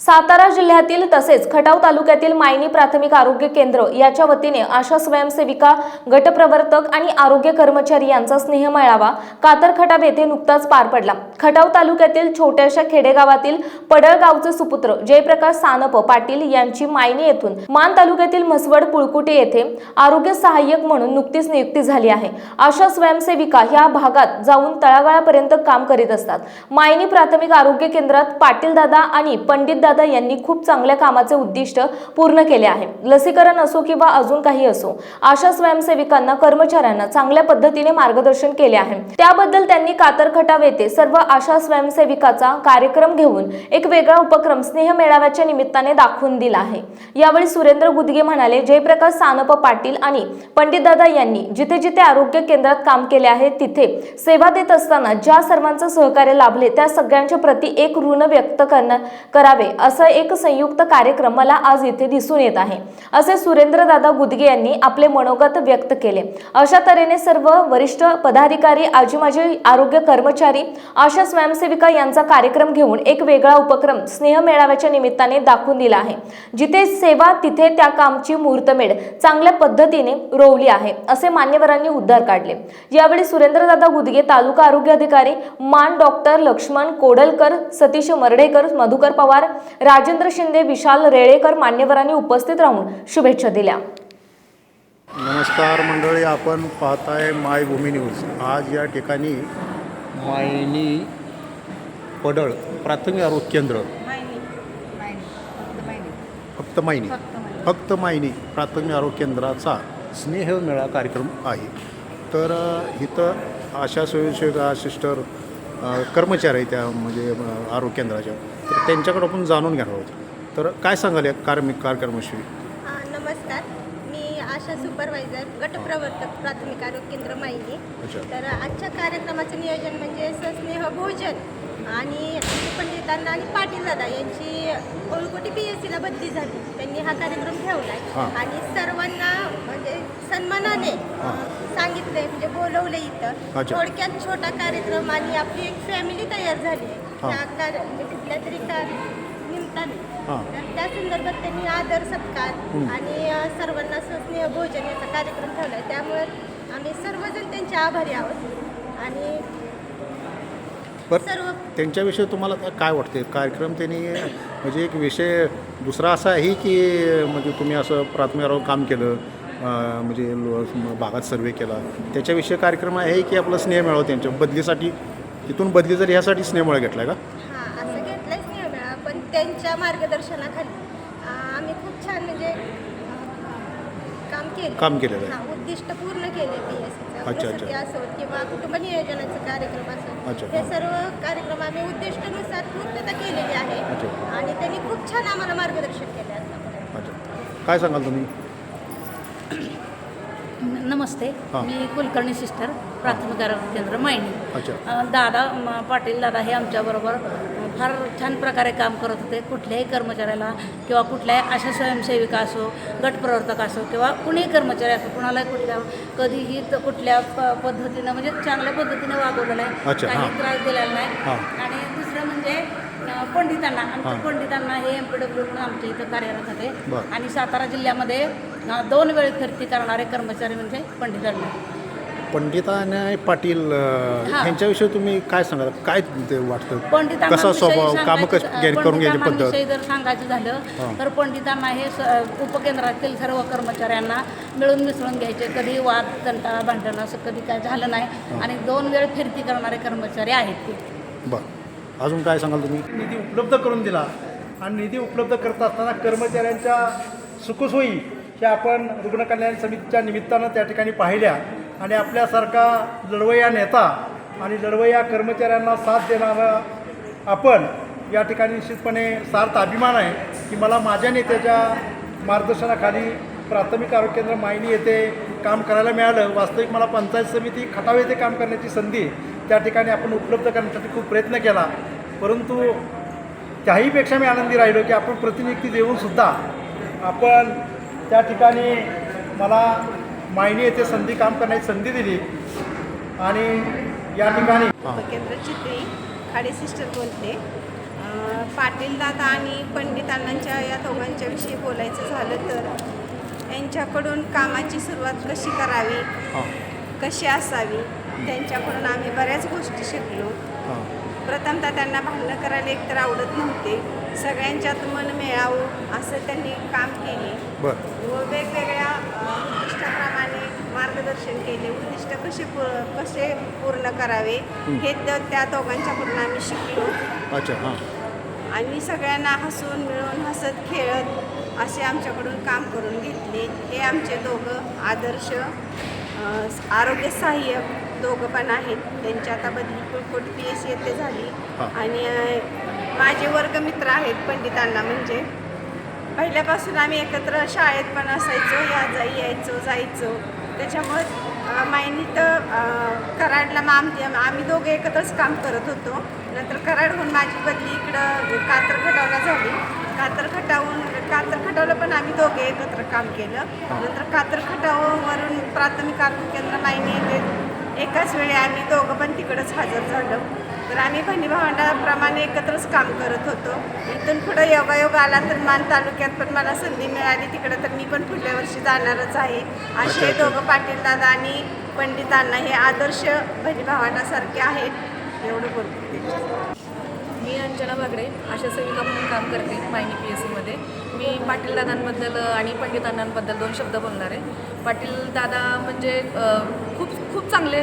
सातारा जिल्ह्यातील तसेच खटाव तालुक्यातील मायनी प्राथमिक आरोग्य केंद्र याच्या वतीने आशा स्वयंसेविका गटप्रवर्तक आणि आरोग्य कर्मचारी यांचा स्नेह मेळावा कातर खटाव येथे नुकताच पार पडला. खटाव तालुक्यातील छोट्याशा खेडेगावातील पडळगावचे सुपुत्र जयप्रकाश सानप पाटील यांची मायनी येथून मान तालुक्यातील म्हसवड पुळकुटे येथे आरोग्य सहाय्यक म्हणून नुकतीच नियुक्ती झाली आहे. आशा स्वयंसेविका ह्या भागात जाऊन तळागाळापर्यंत काम करीत असतात. मायनी प्राथमिक आरोग्य केंद्रात पाटील दादा आणि पंडित दादा यांनी खूप चांगल्या कामाचे उद्दिष्ट पूर्ण केले आहे. लसीकरण असो किंवा अजून काही असो आशा स्वयंसेविकांना कर्मचाऱ्यांना चांगल्या पद्धतीने मार्गदर्शन केले आहे. त्याबद्दल त्यांनी कातरखटाव येथे सर्व आशा स्वयंसेविकाचा कार्यक्रम घेऊन एक वेगळा उपक्रम स्नेह मेळाव्याच्या निमित्ताने दाखवून दिला आहे. यावेळी सुरेंद्र गुदगे म्हणाले जयप्रकाश सानप पाटील आणि पंडितदादा यांनी जिथे जिथे आरोग्य केंद्रात काम केले आहे तिथे सेवा देत असताना ज्या सर्वांचं सहकार्य लाभले त्या सगळ्यांच्या प्रति एक ऋण व्यक्त करण्या करावे. असं एक संयुक्त कार्यक्रम मला आज इथे दिसून येत आहे. असे सुरेंद्रदादा गुदगे यांनी आपले मनोगत व्यक्त केले. अशा तऱ्हेने सर्व वरिष्ठ पदाधिकारी आजी माजी आरोग्य कर्मचारी आशा स्वयंसेविका यांचा कार्यक्रम घेऊन एक वेगळा उपक्रम स्नेह मेळाव्याच्या निमित्ताने दाखवून दिला आहे. जिथे सेवा तिथे त्या कामची मुहूर्तमेढ चांगल्या पद्धतीने रोवली आहे असे मान्यवरांनी उद्धार काढले. यावेळी सुरेंद्रदादा गुदगे तालुका आरोग्य अधिकारी मान डॉक्टर लक्ष्मण कोडलकर सतीश मर्ढेकर मधुकर पवार राजेंद्र शिंदे विशाल रेळेकर मान्यवरांनी उपस्थित राहून शुभेच्छा दिल्या. नमस्कार मंडळी आपण पाहताय मायभूमी न्यूज. आज या ठिकाणी मायनी पडळ प्राथमिक आरोग्य केंद्र. फक्त मायनी. फक्त मायनी प्राथमिक आरोग्य केंद्राचा स्नेहमेळा कार्यक्रम आहे. तर इथं आशा स्वयंसेविका सिस्टर कर्मचारी त्या म्हणजे आरोग्य केंद्राच्या. तर त्यांच्याकडे आपण जाणून घेणार आहोत तर काय सांगाल या कार्मिक कार्यक्रमाविषयी नमस्कार मी आशा सुपरवायझर गटप्रवर्तक प्राथमिक आरोग्य केंद्र माहिती. तर आजच्या कार्यक्रमाचं नियोजन म्हणजे सस्नेह भोजन आणि पंडितांना आणि पाटील दादा यांची कोळकोटी पी एस सीला बदली झाली त्यांनी हा कार्यक्रम ठेवला आणि सर्वांना म्हणजे सन्मानाने. सांगितलंय म्हणजे बोलवलं इथं. थोडक्यात छोटा कार्यक्रम आणि आपली एक फॅमिली तयार झाली आहे. त्या म्हणजे कुठल्या तरी कार्य निमित्ताने हां. तर त्या संदर्भात त्यांनी आदर सत्कार हं. आणि अ, सर्वांना भोजन याचा कार्यक्रम ठेवला आहे त्यामुळे आम्ही सर्वजण त्यांचे आभारी आहोत. आणि बरं सर्व त्यांच्याविषयी तुम्हाला काय वाटते कार्यक्रम त्यांनी म्हणजे एक विषय दुसरा असा आहे की म्हणजे तुम्ही असं प्राथमिक आरोग्य काम केलं अं, म्हणजे लो- भागात सर्वे केला. त्याच्याविषयी कार्यक्रम आहे की आपलं स्नेह मिळावं त्यांच्या बदलीसाठी? तिथून बदली जर ह्यासाठी स्नेह मेळा घेतला का हां असं घेतलंच नाही पण त्यांच्या मार्गदर्शनाखाली अ, आम्ही खूप छान म्हणजे अ, काम केलं काम केलेलं आहे. हां उद्दिष्ट पूर्ण केले पी एस अच्छा, अच्छा. असो किंवा कुटुंब नियोजनाचे कार्यक्रम असो अच्छा, हे हां. सर्व कार्यक्रम आम्ही उद्दिष्टानुसार पूर्तता केलेली आहे अच्छा. आणि त्यांनी खूप छान आम्हाला मार्गदर्शन केले अच्छा काय सांगाल तुम्ही नमस्ते. मी कुलकर्णी सिस्टर प्राथमिक आरोग्य केंद्र अ, दादा पाटील दादा हे आमच्याबरोबर फार छान प्रकारे काम करत होते कुठल्याही कर्मचाऱ्याला किंवा कुठल्याही अशा स्वयंसेविका असो गटप्रवर्तक असो किंवा कुणीही कर्मचारी असो कुणालाही कुठल्या कधीही कुठल्या प पद्धतीनं म्हणजे चांगल्या पद्धतीने वागवलेलं आहे काही. त्रास दिलेला नाही. आणि दुसरं म्हणजे पंडितांना आमच्या हां. पंडितांना हे एम पी डब्ल्यू म्हणून आमच्या इथं कार्यरत होते. बरं. आणि सातारा जिल्ह्यामध्ये अ, दोन वेळ फिरती करणारे कर्मचारी म्हणजे पंडितांना. पंडिताने पाटील अं, हां. ह्यांच्याविषयी तुम्ही काय सांगाल? काय ते वाटतं? पंडितांना कसा स्वभाव? कामं कशी करून घ्यायची पद्धत? जर सांगायचं हां. झालं तर पंडितांना हे स- उपकेंद्रातील सर्व कर्मचाऱ्यांना मिळून मिसळून घ्यायचे. कधी वाद तंटा भांडण असं कधी काय झालं नाही. आणि दोन वेळ फिरती करणारे कर्मचारी आहेत ते. बरं. अजून काय सांगाल तुम्ही? निधी उपलब्ध करून दिला. आणि निधी उपलब्ध करत असताना कर्मचाऱ्यांच्या सुखसोयी ह्या आपण रुग्ण कल्याण समितीच्या निमित्तानं त्या ठिकाणी पाहिल्या. आणि आपल्यासारखा लढवया नेता आणि लढवया कर्मचाऱ्यांना साथ देणारा आपण या ठिकाणी निश्चितपणे सार्थ अभिमान आहे की मला माझ्या नेत्याच्या मार्गदर्शनाखाली प्राथमिक आरोग्य केंद्र मायनी येथे काम करायला मिळालं. वास्तविक मला पंचायत समिती खटाव येथे काम करण्याची संधी त्या ठिकाणी आपण उपलब्ध करण्यासाठी खूप प्रयत्न केला. परंतु त्याहीपेक्षा मी आनंदी राहिलो की आपण प्रतिनियुक्ती देऊनसुद्धा आपण त्या ठिकाणी मला मायनी येथे संधी काम करण्याची संधी दिली आणि या ठिकाणी उपकेंद्र चित्री खाडे सिस्टर बोलते. पाटील दादा आणि पंडित अण्णांच्या या दोघांच्या विषयी बोलायचं झालं तर यांच्याकडून कामाची सुरुवात कशी करावी? कशी असावी? त्यांच्याकडून आम्ही बऱ्याच गोष्टी शिकलो. प्रथमतः त्यांना भांडणं करायला एकतर आवडत नव्हते. सगळ्यांच्यात मन मिळावं असं त्यांनी काम केले. व वेगवेगळ्या उद्दिष्टाप्रमाणे मार्गदर्शन केले. उद्दिष्ट कसे कसे पूर्ण करावे हे त्या दोघांच्याकडून आम्ही शिकलो. अच्छा हां. आणि सगळ्यांना हसून मिळून हसत खेळत असे आमच्याकडून काम करून घेतले. हे आमचे दोघं आदर्श आरोग्य सहाय्यक दोघं पण आहेत. त्यांची आता बदली कुलकोट पी एस सी येथे झाली. हां. आणि अ, माझे वर्गमित्र आहेत पंडितांना म्हणजे. पहिल्यापासून आम्ही एकत्र शाळेत पण असायचो या जाई यायचो जायचो. त्याच्यामुळे अ, मायनीत अ, कराडला मग आमची आम्ही दोघे एकत्रच काम करत होतो. नंतर कराडहून माझी बदली इकडं कातर खटावला झाली. कातर खटावून कातर खटावला पण आम्ही दोघे एकत्र काम केलं. नंतर कातर खटाववरून प्राथमिक आरोग्य केंद्र मायनी येथे एकाच वेळी आम्ही दोघं पण तिकडंच हजर झालो. तर आम्ही बहिणीभावंडाप्रमाणे एकत्रच काम करत होतो. इथून पुढं योगायोग आला तर मान तालुक्यात पण मला संधी मिळाली. तिकडं तर मी पण पुढल्या वर्षी जाणारच आहे. असे. दोघं पाटील दादा आणि पंडितांना हे आदर्श बहिणीभावंडासारखे आहेत. एवढं बोलतो. मी अंजना बागडे आशा सेविका म्हणून काम करते मायनी पी एस सीमध्ये मी पाटील दादांबद्दल आणि पंडित अण्णांबद्दल दोन शब्द बोलणार आहे. पाटील दादा म्हणजे खूप खूप चांगले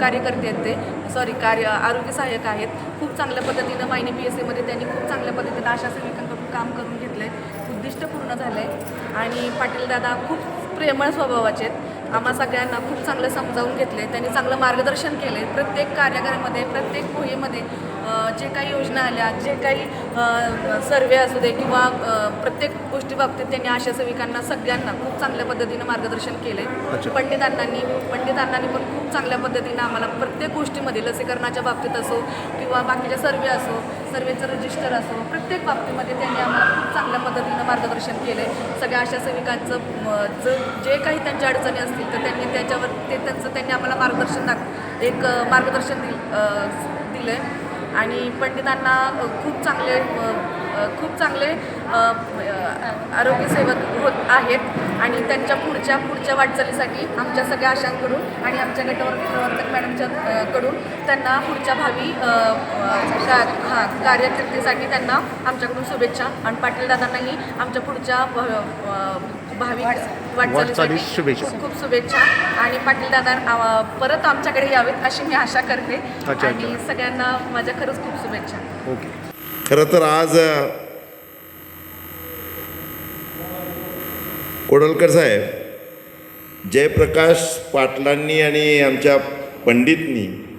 कार्यकर्ते आहेत ते. सॉरी कार्य आरोग्य सहाय्यक आहेत. खूप चांगल्या पद्धतीनं मायनी पी एस सीमध्ये त्यांनी खूप चांगल्या पद्धतीनं आशा सेविकांकडून काम करून घेतलं आहे उद्दिष्ट पूर्ण झालं आहे आणि पाटील दादा खूप प्रेमळ स्वभावाचे आहेत. आम्हा सगळ्यांना खूप चांगलं समजावून घेतले त्यांनी चांगलं मार्गदर्शन केले प्रत्येक कार्यागारामध्ये प्रत्येक मोहीमध्ये जे काही योजना आल्या जे काही सर्वे असू दे किंवा प्रत्येक गोष्टी बाबतीत त्यांनी आशा सेविकांना सगळ्यांना खूप चांगल्या पद्धतीनं मार्गदर्शन केले अच्छा. पंडितांनी पंडितांनी पण खूप चांगल्या पद्धतीनं आम्हाला प्रत्येक गोष्टीमध्ये लसीकरणाच्या बाबतीत असो किंवा बाकीच्या सर्वे असो सर्वेचं रजिस्टर असो प्रत्येक बाबतीमध्ये त्यांनी आम्हाला खूप चांगल्या पद्धतीनं मार्गदर्शन केले सगळ्या आशा सेविकांचं ज काही त्यांच्या अडचणी असतील तर त्यांनी त्याच्यावर ते त्यांचं त्यांनी आम्हाला मार्गदर्शन दाख एक मार्गदर्शन दिल दिलं आहे आणि पंडितांना खूप चांगले खूप चांगले आरोग्यसेवक होत आहेत. आणि त्यांच्या पुढच्या पुढच्या वाटचालीसाठी आमच्या सगळ्या आशांकडून आणि आमच्या गटवर प्रवर्तक मॅडमच्या कडून त्यांना पुढच्या भावी हां कार्यकर्तेसाठी त्यांना आमच्याकडून शुभेच्छा. आणि पाटील दादांनाही आमच्या पुढच्या भ- अ, भावी वाटचालीस वाटचालीसाठी शुभेच्छा. खूप शुभेच्छा. आणि पाटील दादा परत आमच्याकडे यावेत अशी मी आशा करते. आणि सगळ्यांना माझ्या खरंच खूप शुभेच्छा. ओके. खरं तर आज कोडलकर साहेब जयप्रकाश पाटलांनी आणि आमच्या पंडितनी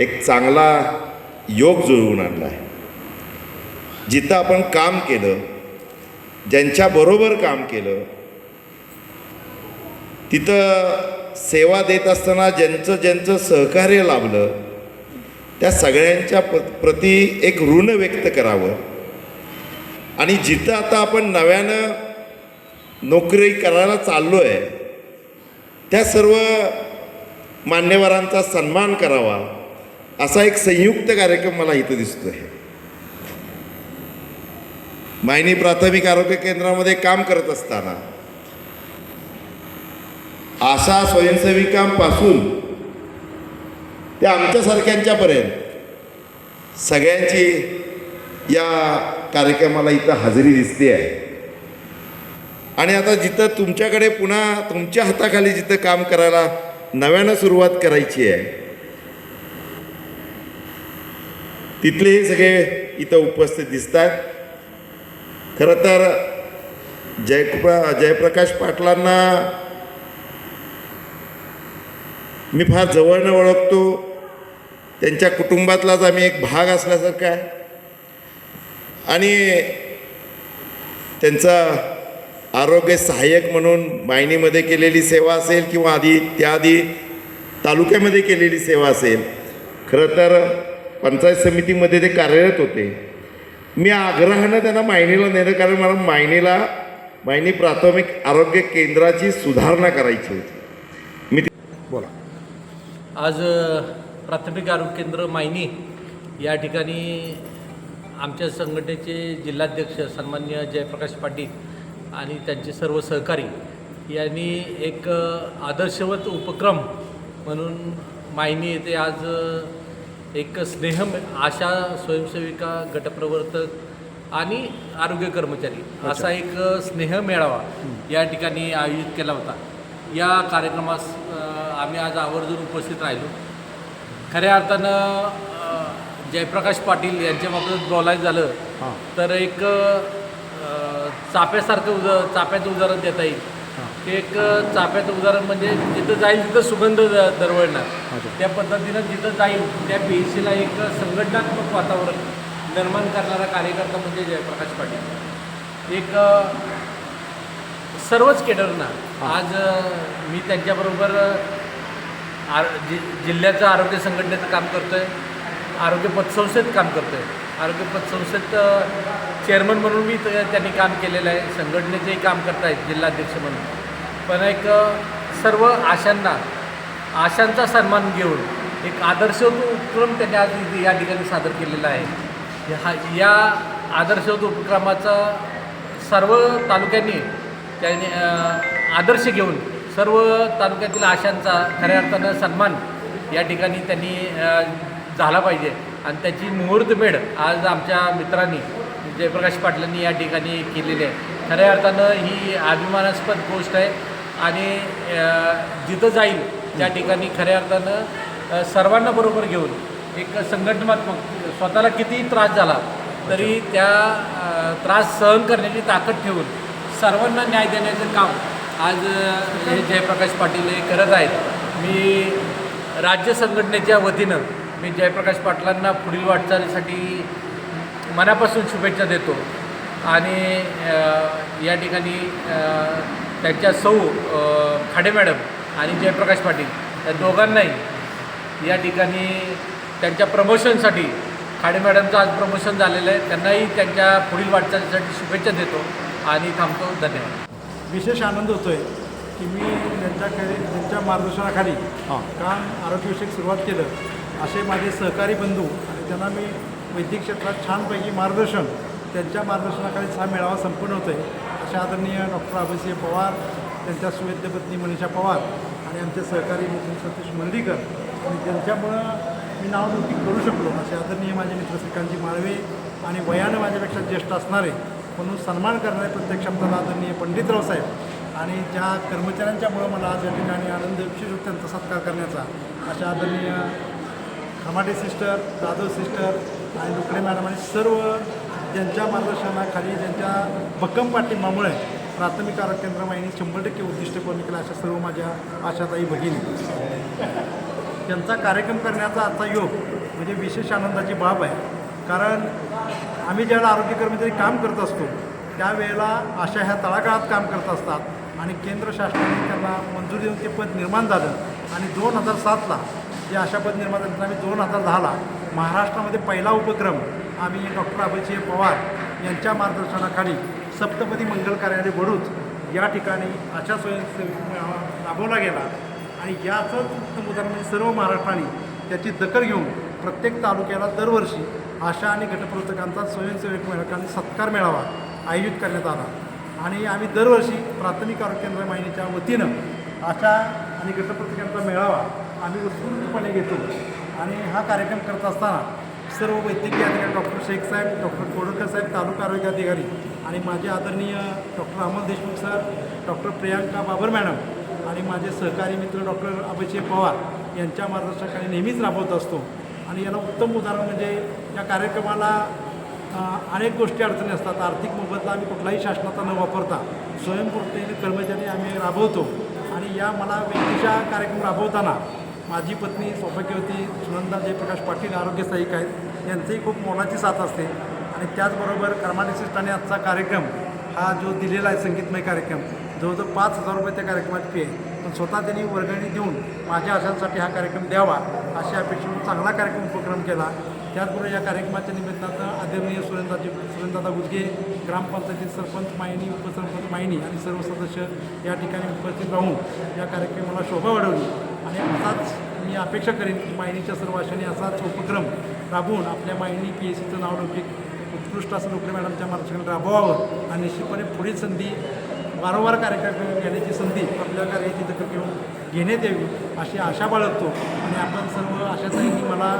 एक चांगला योग जुळवून आणला आहे. जिथं आपण काम केलं ज्यांच्याबरोबर काम केलं तिथं सेवा देत असताना ज्यांचं ज्यांचं सहकार्य लाभलं त्या सगळ्यांच्या प प्रती एक ऋण व्यक्त करावं. आणि जिथं आता आपण नव्यानं नोकरी करायला चाललो आहे त्या सर्व मान्यवरांचा सन्मान करावा असा एक संयुक्त कार्यक्रम मला इथं दिसतो आहे मायनी प्राथमिक आरोग्य केंद्रामध्ये काम करत असताना आशा स्वयंसेविकांपासून ते आमच्यासारख्यांच्यापर्यंत सगळ्यांची या कार्यक्रमाला इथं हजेरी दिसते आहे. आणि आता जिथं तुमच्याकडे पुन्हा तुमच्या हाताखाली जिथं काम करायला नव्यानं सुरुवात करायची आहे तिथलेही सगळे इथं उपस्थित दिसत आहेत खरं तर जयप्र जयप्रकाश पाटलांना मी फार जवळनं ओळखतो. त्यांच्या कुटुंबातलाच आम्ही एक भाग असल्यासारखा आहे. आणि त्यांचा आरोग्य सहाय्यक म्हणून मायनीमध्ये केलेली सेवा असेल किंवा आधी त्याआधी तालुक्यामध्ये केलेली सेवा असेल. खरं तर पंचायत समितीमध्ये ते कार्यरत होते. मी आग्रहानं त्यांना मायनीला नेलं कारण मला मायनीला मायनी प्राथमिक आरोग्य केंद्राची सुधारणा करायची होती. आज प्राथमिक आरोग्य केंद्र मायनी या ठिकाणी आमच्या संघटनेचे जिल्हाध्यक्ष सन्मान्य जयप्रकाश पाटील आणि त्यांचे सर्व सहकारी यांनी एक आदर्शवत उपक्रम म्हणून मायनी येथे आज एक स्नेह आशा स्वयंसेविका गटप्रवर्तक आणि आरोग्य कर्मचारी असा एक स्नेह मेळावा या ठिकाणी आयोजित केला होता. या कार्यक्रमास आम्ही आज आवर्जून उपस्थित राहिलो. खऱ्या अर्थानं जयप्रकाश पाटील यांच्या बाबतीत बोलायचं झालं तर एक चाप्यासारखं उदा चाप्याचं उदाहरण देता येईल. ते एक चाप्याचं उदाहरण म्हणजे जिथं जाईल तिथं सुगंध दरवळणार. त्या पद्धतीनं जिथं जाईल त्या पेशीला एक संघटनात्मक वातावरण निर्माण करणारा कार्यकर्ता म्हणजे जयप्रकाश पाटील. एक सर्वच केडरना आज मी त्यांच्याबरोबर आर जि जिल्ह्याचं आरोग्य संघटनेचं काम करतो आहे आरोग्य पतसंस्थेत काम करतो आहे आरोग्य पतसंस्थेत चेअरमन म्हणून मी त- त्यांनी काम केलेलं आहे. संघटनेचेही काम करतायत जिल्हाध्यक्ष म्हणून. पण एक सर्व आशांना आशांचा सन्मान घेऊन एक आदर्श उपक्रम त्यांनी आज या ठिकाणी सादर केलेला आहे. हा या आदर्शवत उपक्रमाचा सर्व तालुक्यांनी त्यांनी आदर्श घेऊन सर्व तालुक्यातील आशांचा खऱ्या अर्थानं सन्मान या ठिकाणी त्यांनी झाला पाहिजे. आणि त्याची मुहूर्तमेढ आज आमच्या मित्रांनी जयप्रकाश पाटलांनी या ठिकाणी केलेली आहे. खऱ्या अर्थानं ही अभिमानास्पद गोष्ट आहे आणि जिथं जाईल त्या ठिकाणी खऱ्या अर्थानं सर्वांना बरोबर घेऊन एक संघटनात्मक स्वतःला कितीही त्रास झाला तरी त्या त्रास सहन करण्याची ताकद ठेवून सर्वांना न्याय देण्याचं काम आज हे जयप्रकाश पाटील हे करत आहेत. मी राज्य संघटनेच्या वतीनं मी जयप्रकाश पाटलांना पुढील वाटचालीसाठी मनापासून शुभेच्छा देतो. आणि या ठिकाणी त्यांच्या सौ खाडे मॅडम आणि जयप्रकाश पाटील या दोघांनाही या ठिकाणी त्यांच्या प्रमोशनसाठी खाडे मॅडमचं आज प्रमोशन झालेलं आहे. त्यांनाही त्यांच्या पुढील वाटचालीसाठी शुभेच्छा देतो आणि थांबतो. धन्यवाद. विशेष आनंद होतो आहे की मी त्यांच्याकडे त्यांच्या मार्गदर्शनाखाली हां. काम आरोग्यविषयक सुरुवात केलं. असे माझे सहकारी बंधू आणि त्यांना मी वैद्यक क्षेत्रात छानपैकी मार्गदर्शन त्यांच्या मार्गदर्शनाखालीच हा मेळावा संपन्न होतो आहे अशा आदरणीय डॉक्टर अभयसिंह पवार त्यांच्या सुवेद्य पत्नी मनीषा पवार आणि आमचे सहकारी नितीन सतीश मंडीकर आणि त्यांच्यामुळं मी नावलौकिक करू शकलो. असे आदरणीय माझे मित्र श्रीकांतजी माळवे आणि वयानं माझ्यापेक्षा ज्येष्ठ असणारे म्हणून सन्मान करणारे प्रत्यक्ष आमदार आदरणीय पंडितराव साहेब आणि ज्या कर्मचाऱ्यांच्यामुळं मला आज या ठिकाणी आनंद विशेष त्यांचा सत्कार करण्याचा अशा आदरणीय खमाटे सिस्टर जाधव सिस्टर आणि डुकडे मॅडम आणि सर्व ज्यांच्या मार्गदर्शनाखाली ज्यांच्या भक्कम पाठिंबामुळे प्राथमिक आरोग्य केंद्र शंभर टक्के उद्दिष्ट पूर्ण केलं अशा सर्व माझ्या आशाताई भगिनी. त्यांचा कार्यक्रम करण्याचा आजचा योग म्हणजे विशेष आनंदाची बाब आहे. कारण आम्ही ज्यावेळेला आरोग्य कर्मचारी काम करत असतो त्यावेळेला अशा ह्या तळागाळात काम करत असतात आणि केंद्र शासनाने त्यांना मंजुरी देऊन ते पद निर्माण झालं. आणि दोन हजार सातला जे अशा पद निर्माण झालं आम्ही दोन हजार दहाला महाराष्ट्रामध्ये पहिला उपक्रम आम्ही डॉक्टर अभयसिंह पवार यांच्या मार्गदर्शनाखाली सप्तपदी मंगल कार्यालय वडूच या ठिकाणी अशा स्वयंसेवी राबवला गेला. आणि याचंच उत्तम उदाहरण म्हणजे सर्व महाराष्ट्राने त्याची दखल घेऊन प्रत्येक तालुक्याला दरवर्षी आशा आणि गटप्रवर्तकांचा स्वयंसेवक मेळकांचा सत्कार मेळावा आयोजित करण्यात आला. आणि आम्ही दरवर्षी प्राथमिक आरोग्य केंद्र माहिनीच्या वतीनं आशा आणि गटप्रवर्तकांचा मेळावा आम्ही उत्स्फूर्तपणे घेतो. आणि हा कार्यक्रम करत असताना सर्व वैद्यकीय अधिकारी डॉक्टर शेख साहेब डॉक्टर कोडकर साहेब तालुका आरोग्य अधिकारी आणि माझे आदरणीय doctor Amol Deshmukh sir doctor Priyanka Babar madam आणि माझे सहकारी मित्र डॉक्टर अभिषेक पवार यांच्या मार्गदर्शनाखाली नेहमीच राबवत असतो. आणि याला उत्तम उदाहरण म्हणजे या कार्यक्रमाला अनेक गोष्टी अडचणी असतात. आर्थिक मोबदला आम्ही कुठलाही शासनाचा न वापरता स्वयंपूर्तीने कर्मचारी आम्ही राबवतो. आणि या मला व्यक्तीच्या कार्यक्रम राबवताना माझी पत्नी सौभाग्यवती सुनंदा जयप्रकाश पाटील आरोग्य सहाय्यक आहेत. यांचीही खूप मोलाची साथ असते. आणि त्याचबरोबर कर्मानिशिष्टाने आजचा कार्यक्रम हा जो दिलेला आहे संगीतमय कार्यक्रम जवळजवळ पाच हजार रुपये त्या कार्यक्रमात फी आहे. पण स्वतः त्यांनी वर्गणी देऊन माझ्या आशांसाठी हा कार्यक्रम द्यावा अशी अपेक्षेतून चांगला कार्यक्रम उपक्रम केला. त्याचबरोबर या कार्यक्रमाच्या निमित्तानं आदरणीय सुरेंद्राजी सुरेंद्रदा गुजगे ग्रामपंचायतीत सरपंच मायनी उपसरपंच मायनी आणि सर्व सदस्य या ठिकाणी उपस्थित राहून या कार्यक्रमाला शोभा वाढवली. आणि असाच मी अपेक्षा करेन की मायनीच्या सर्व आशांनी असाच उपक्रम राबवून आपल्या मायनी पी एस सीचं नाव लौकिक उत्कृष्ट असं लोकले मॅडमच्या मार्गदर्शनात राबवावं. आणि निश्चितपणे पुढील संधी वारंवार कार्यक्रम घेण्याची संधी आपल्या कार्याची दखल घेऊन घेण्यात यावी अशी आशा बाळगतो. आणि आपण सर्व आशाताईंनी मला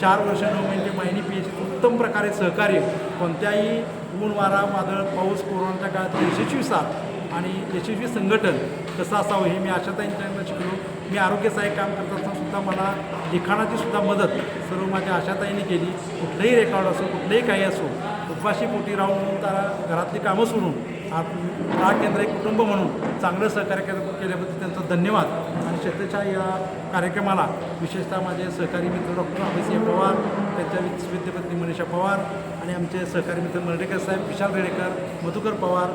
चार वर्ष नऊ महिने मायनी पी एच उत्तम प्रकारे सहकार्य कोणत्याही ऊन वारा वादळ पाऊस कोरोनाच्या काळात यशस्वी साथ आणि यशस्वी संघटन कसं असावं हे मी आशाताईंच्याकडनं शिकलो. मी आरोग्य सहाय्यक काम करत असताना सुद्धा मला लिखाणाची सुद्धा मदत सर्व माझ्या आशाताईंनी केली. कुठलंही रेकॉर्ड असो कुठलंही काही असो उपवाशी पोटी राहून त्याला घरातली कामं सोडून हा केंद्र एक कुटुंब म्हणून चांगलं सहकार्य केल्याबद्दल त्यांचा धन्यवाद. आणि श्रद्धेच्या या कार्यक्रमाला विशेषतः माझे सहकारी मित्र डॉक्टर अभिषेक पवार त्यांच्या विद्यपत्नी विद्यापत्नी मनीषा पवार आणि आमचे सहकारी मित्र मर्डेकर साहेब विशाल रेडेकर मधुकर पवार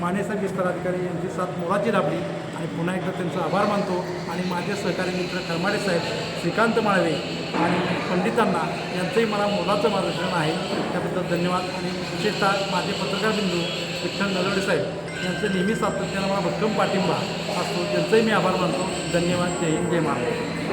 मानेसाहेब विस्तार अधिकारी यांची साथ मोलाची लाभली. आणि पुन्हा एकदा त्यांचा आभार मानतो. आणि माझे सहकारी मित्र करमाडे साहेब श्रीकांत माळवे आणि पंडितांना यांचंही मला मोलाचं मार्गदर्शन आहे. त्याबद्दल धन्यवाद. आणि विशेषतः माझे पत्रकार बिंदू विठ्ठल नलवडे साहेब यांचं नेहमी सातत्यानं मला भक्कम पाठिंबा असतो. त्यांचंही मी आभार मानतो. धन्यवाद. जय हिंद. जय महाराष्ट्र.